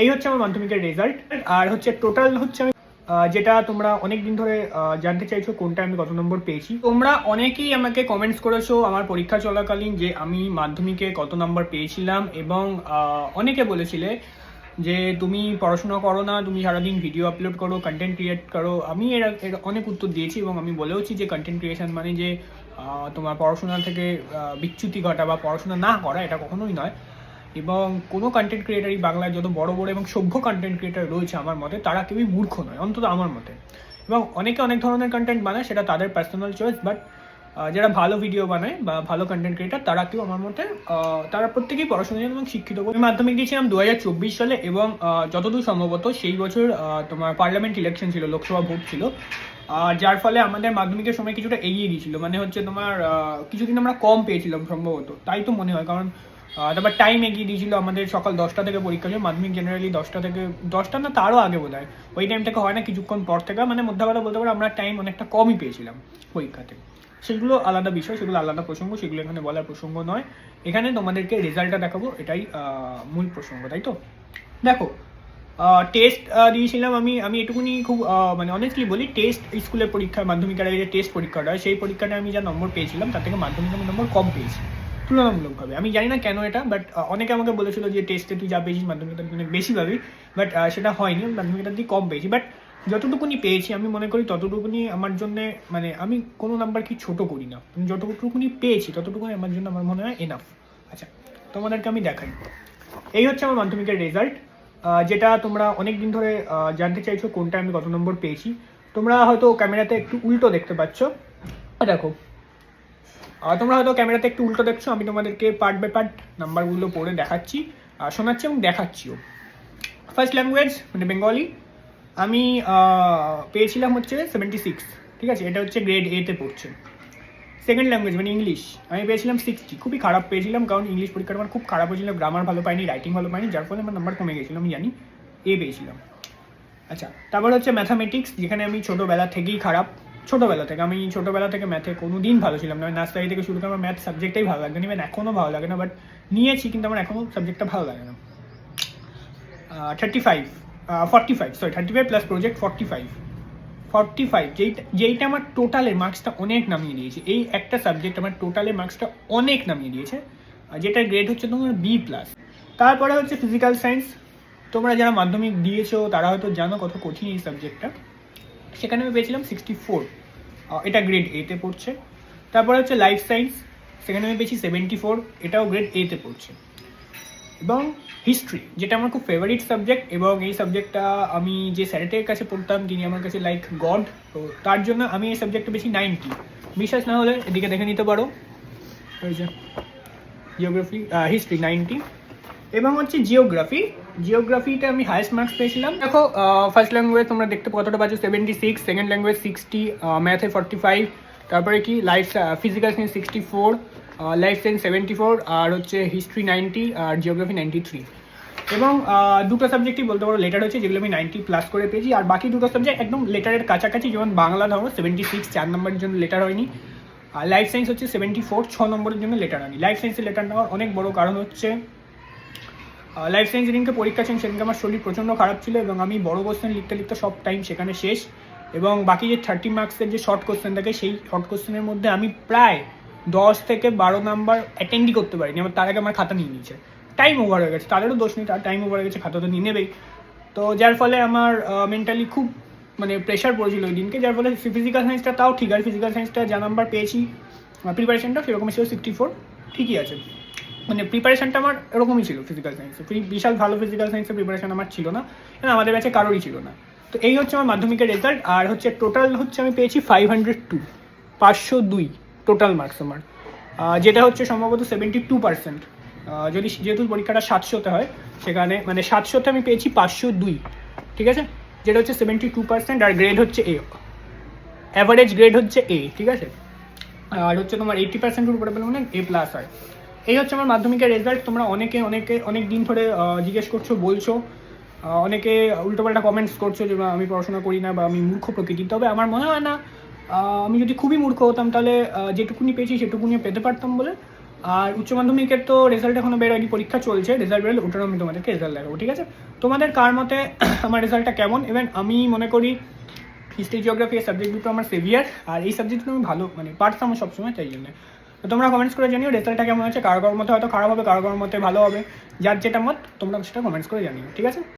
এই হচ্ছে আমার মাধ্যমিকের রেজাল্ট আর হচ্ছে টোটাল হচ্ছে আমি যেটা তোমরা অনেক দিন ধরে জানতে চাইছো কোনটা আমি কত নম্বর পেয়েছি। তোমরা অনেকেই আমাকে কমেন্টস করেছ আমার পরীক্ষা চলাকালীন যে আমি মাধ্যমিকে কত নম্বর পেয়েছিলাম এবং অনেকে বলেছিলে যে তুমি পড়াশোনা করো না, তুমি সারাদিন ভিডিও আপলোড করো কন্টেন্ট ক্রিয়েট করো। আমি এর অনেক উত্তর দিয়েছি এবং আমি বলেওছি যে কন্টেন্ট ক্রিয়েশন মানে যে তোমার পড়াশোনা থেকে বিচ্যুতি ঘটা বা পড়াশোনা না করা এটা কখনোই নয়। এবং কোনো কন্টেন্ট ক্রিয়েটারই বাংলায় যত বড় বড় এবং সভ্য কন্টেন্ট ক্রিয়েটার রয়েছে আমার মতে, তারা কেউই মূর্খ নয়, অন্তত আমার মতে। এবং অনেকে অনেক ধরনের কন্টেন্ট বানায়, সেটা তাদের পার্সোনাল চয়েস বাট যারা ভালো ভিডিও বানায় বা ভালো কন্টেন্ট ক্রিয়েটার তারা কেউ আমার মতে তারা প্রত্যেকেই পড়াশোনা এবং শিক্ষিত। আমি মাধ্যমিক দিয়েছিলাম দু হাজার চব্বিশ সালে এবং যতদূর সম্ভবত সেই বছর তোমার পার্লামেন্ট ইলেকশন ছিল, লোকসভা ভোট ছিল। যার ফলে আমাদের মাধ্যমিকের সময় কিছুটা এগিয়ে গিয়েছিল। মানে হচ্ছে তোমার কিছুদিন আমরা কম পেয়েছিলাম সম্ভবত। তাই তো মনে হয়, কারণ তারপর টাইম এগিয়ে দিয়েছিল আমাদের সকাল দশটা থেকে পরীক্ষা ছিল মাধ্যমিক জেনারেলি দশটা থেকে, দশটা না, তারও আগে বোধ হয় ওই টাইম থেকে হয় না, কিছুক্ষণ পর থেকে। মানে মধ্যে কথা বলতে পারো আমরা টাইম অনেকটা কমই পেয়েছিলাম পরীক্ষাতে। সেগুলো আলাদা বিষয়, সেগুলো আলাদা প্রসঙ্গ, সেগুলো এখানে বলার প্রসঙ্গ নয়। এখানে তোমাদেরকে রেজাল্টটা দেখাবো, এটাই মূল প্রসঙ্গ, তাই তো? দেখো টেস্ট দিয়েছিলাম আমি আমি এটুকুনি খুব মানে অনেস্টলি বলি টেস্ট স্কুলের পরীক্ষা মাধ্যমিকের আগে যে টেস্ট পরীক্ষাটা হয়, সেই পরীক্ষাটা আমি যা নম্বর পেয়েছিলাম, তার থেকে মাধ্যমিক আমি নম্বর কম পেয়েছি। তুলনামূলকভাবে আমি জানি না কেন এটা বাট অনেকে আমাকে বলেছিল যে টেস্টে তুই যা পেয়েছিস মাধ্যমিক অনেক বেশি পাবি বাট সেটা হয়নি, মাধ্যমিকটা দিয়ে কম পেয়েছি। বাট যতটুকুনি পেয়েছি, আমি মনে করি ততটুকুনি আমার জন্য মানে আমি কোনো নাম্বার কি ছোট করি না। আমি যতটুকুনি পেয়েছি, ততটুকুনি আমার জন্য আমার মনে হয় এনাফ আচ্ছা তোমাদেরকে আমি দেখাই। এই হচ্ছে আমার মাধ্যমিকের রেজাল্ট যেটা তোমরা অনেক দিন ধরে জানতে চাইছো কোনটা আমি কত নম্বর পেয়েছি। তোমরা হয়তো ক্যামেরাতে একটু উল্টো দেখতে পাচ্ছ। দেখো তোমরা হয়তো ক্যামেরাতে একটু উল্টো দেখছ, আমি তোমাদেরকে পার্ট বাই পার্ট নাম্বারগুলো পড়ে দেখাচ্ছি আর শোনাচ্ছি এবং দেখাচ্ছিও। ফার্স্ট ল্যাঙ্গুয়েজ মানে বেঙ্গলি আমি পেয়েছিলাম হচ্ছে সেভেন্টি সিক্স ঠিক আছে? এটা হচ্ছে গ্রেড এতে পড়ছে। সেকেন্ড ল্যাঙ্গুয়েজ মানে ইংলিশ আমি পেয়েছিলাম সিক্সটি খুবই খারাপ পেয়েছিলাম, কারণ ইংলিশ পরীক্ষাটা আমার খুব খারাপ হয়েছিল গ্রামার ভালো পাইনি রাইটিং ভালো পাইনি, যার ফলে আমার নাম্বার কমে গেছিল, আমি জানি এ পেয়েছিলাম। আচ্ছা তারপর হচ্ছে ম্যাথামেটিক্স যেখানে আমি ছোটোবেলা থেকেই খারাপ ছোটোবেলা থেকে, আমি ছোটোবেলা থেকে ম্যাথে কোনো দিন ভালো ছিলাম না। নার্সারি থেকে শুরু করে আমার ম্যাথ সাবজেক্টটাই ভালো লাগে না ইভেন এখনও ভালো লাগে না বাট নিয়েছি, কিন্তু আমার এখনও সাবজেক্টটা ভালো লাগে না। Thirty five forty five sorry thirty five plus project forty five forty five যেইটা যেইটা আমার টোটালের মার্কসটা অনেক নামিয়ে দিয়েছে, এই একটা সাবজেক্ট আমার টোটালের মার্কসটা অনেক নামিয়ে দিয়েছে যেটার গ্রেড হচ্ছে তোমার বি প্লাস তারপরে হচ্ছে ফিজিক্যাল সায়েন্স তোমরা যারা মাধ্যমিক দিয়েছ, তারা হয়তো জানো কত কঠিন এই সাবজেক্টটা সেখানে আমি পেয়েছিলাম সিক্সটি ফোর এটা গ্রেড এতে পড়ছে। তারপরে হচ্ছে লাইফ সায়েন্স সেখানে আমি পেয়েছি সেভেন্টি ফোর এটাও গ্রেড এতে পড়ছে। এবং হিস্ট্রি যেটা আমার খুব ফেভারিট সাবজেক্ট এবং এই সাবজেক্টটা আমি যে স্যারেটের কাছে পড়তাম তিনি আমার কাছে লাইক গড তো তার জন্য আমি এই সাবজেক্টটা বেশি নাইনটি বিশ্বাস না হলে এদিকে দেখে নিতে পারো। জিওগ্রাফি হিস্ট্রি নাইনটি এবং হচ্ছে জিওগ্রাফি জিওগ্রাফিতে আমি হায়েস্ট মার্কস পেয়েছিলাম। দেখো ফার্স্ট ল্যাঙ্গুয়েজ তোমরা দেখতে কতটা পাচ্ছ seventy six second language sixty ম্যাথে ফর্টি ফাইভ তারপরে কি life physical science sixty four life science seventy four আর হচ্ছে হিস্ট্রি নাইনটি আর জিওগ্রাফি নাইনটি থ্রি এবং দুটো সাবজেক্টই বলতে পারো লেটার হচ্ছে যেগুলো আমি নাইনটি প্লাস করে পেয়েছি, আর বাকি দুটো সাবজেক্ট একদম লেটারের কাছাকাছি, যেমন বাংলা ধরো সেভেন্টি সিক্স চার নম্বরের জন্য লেটার হয়নি। আর লাইফ সায়েন্স হচ্ছে সেভেন্টি ফোর ছ নম্বরের জন্য লেটার হয়নি। লাইফ সায়েন্সের লেটার নেওয়ার অনেক বড় কারণ হচ্ছে লাইফ সায়েন্স যেদিনকে পরীক্ষা ছিল, সেদিনকে আমার শরীর প্রচণ্ড খারাপ ছিল এবং আমি বড় কোশ্চেন লিখতে লিখতে সব টাইম সেখানে শেষ। এবং বাকি যে থার্টি মার্কসের যে শর্ট কোশ্চেন থাকে, সেই শর্ট কোশ্চেনের মধ্যে আমি প্রায় দশ থেকে বারো নাম্বার অ্যাটেন্ডই করতে পারিনি। আমার তার আগে আমার খাতা নিয়ে নিয়েছে। টাইম ওভার হয়ে গেছে। তাদেরও দোষ নেই, তার টাইম ওভার হয়ে গেছে, খাতা তো নিয়ে নেবেই তো যার ফলে আমার মেন্টালি খুব মানে প্রেশার পড়েছিল ওই দিনকে। যার ফলে ফিজিক্যাল সায়েন্সটা তাও ঠিক। আছে ফিজিক্যাল সায়েন্সটা যা নাম্বার পেয়েছি প্রিপারেশনটা সেরকম ছিল সিক্সটি ফোর ঠিকই আছে। মানে প্রিপারেশনটা আমার এরকমই ছিল ফিজিক্যাল সায়েন্সে বিশাল ভালো ফিজিক্যাল সায়েন্সের প্রিপারেশন আমার ছিল না কারণ আমাদের ব্যাচে কারোরই ছিল না। তো এই হচ্ছে আমার মাধ্যমিকের রেজাল্ট আর হচ্ছে টোটাল হচ্ছে আমি পেয়েছি ফাইভ হান্ড্রেড টু পাঁচশো দুই টোটাল মার্কস আমার। যেটা হচ্ছে সম্ভবত সেভেন্টি টু পার্সেন্ট যদি যেহেতু পরীক্ষাটা সাতশোতে হয়, সেখানে মানে সাতশোতে আমি পেয়েছি পাঁচশো দুই, ঠিক আছে? যেটা হচ্ছে সেভেন্টি টু পার্সেন্ট আর গ্রেড হচ্ছে এ অ্যাভারেজ গ্রেড হচ্ছে এ ঠিক আছে? আর হচ্ছে তোমার এইটি পার্সেন্টের উপরে মানে এ প্লাস হয়। এই হচ্ছে আমার মাধ্যমিকের রেজাল্ট তোমরা অনেকে অনেকে, অনেক দিন ধরে জিজ্ঞেস করছ, বলছো অনেকে উল্টোপাল্টা কমেন্টস করছ যে আমি পড়াশোনা করি না বা আমি মূর্খ প্রকৃতির। তবে আমার মনে হয় না আমি যদি খুবই মূর্খ হতাম, তাহলে যেটুকুনি পেয়েছি সেটুকুনি পেতে পারতাম বলে। আর উচ্চ মাধ্যমিকের তো রেজাল্ট এখনও বেরোয়নি পরীক্ষা চলছে। রেজাল্ট বেরোলে ওটারও আমি তোমাদেরকে রেজাল্ট দেখাবো, ঠিক আছে? তোমাদের কার মতে আমার রেজাল্টটা কেমন? ইভেন আমি মনে করি হিস্ট্রি জিওগ্রাফি এই সাবজেক্ট দুটো আমার সেভিয়ার আর এই সাবজেক্ট আমি ভালো মানে পারতাম সবসময়, তাই জন্য। তো তোমরা কমেন্টস করে জানিও রেজাল্টটা কেমন হয়েছে, কারও কারোর মতে হয়তো খারাপ হবে, কারও কারোর মতে ভালো হবে। যার যেটা মত, তোমরা সেটা কমেন্টস করে জানিও, ঠিক আছে?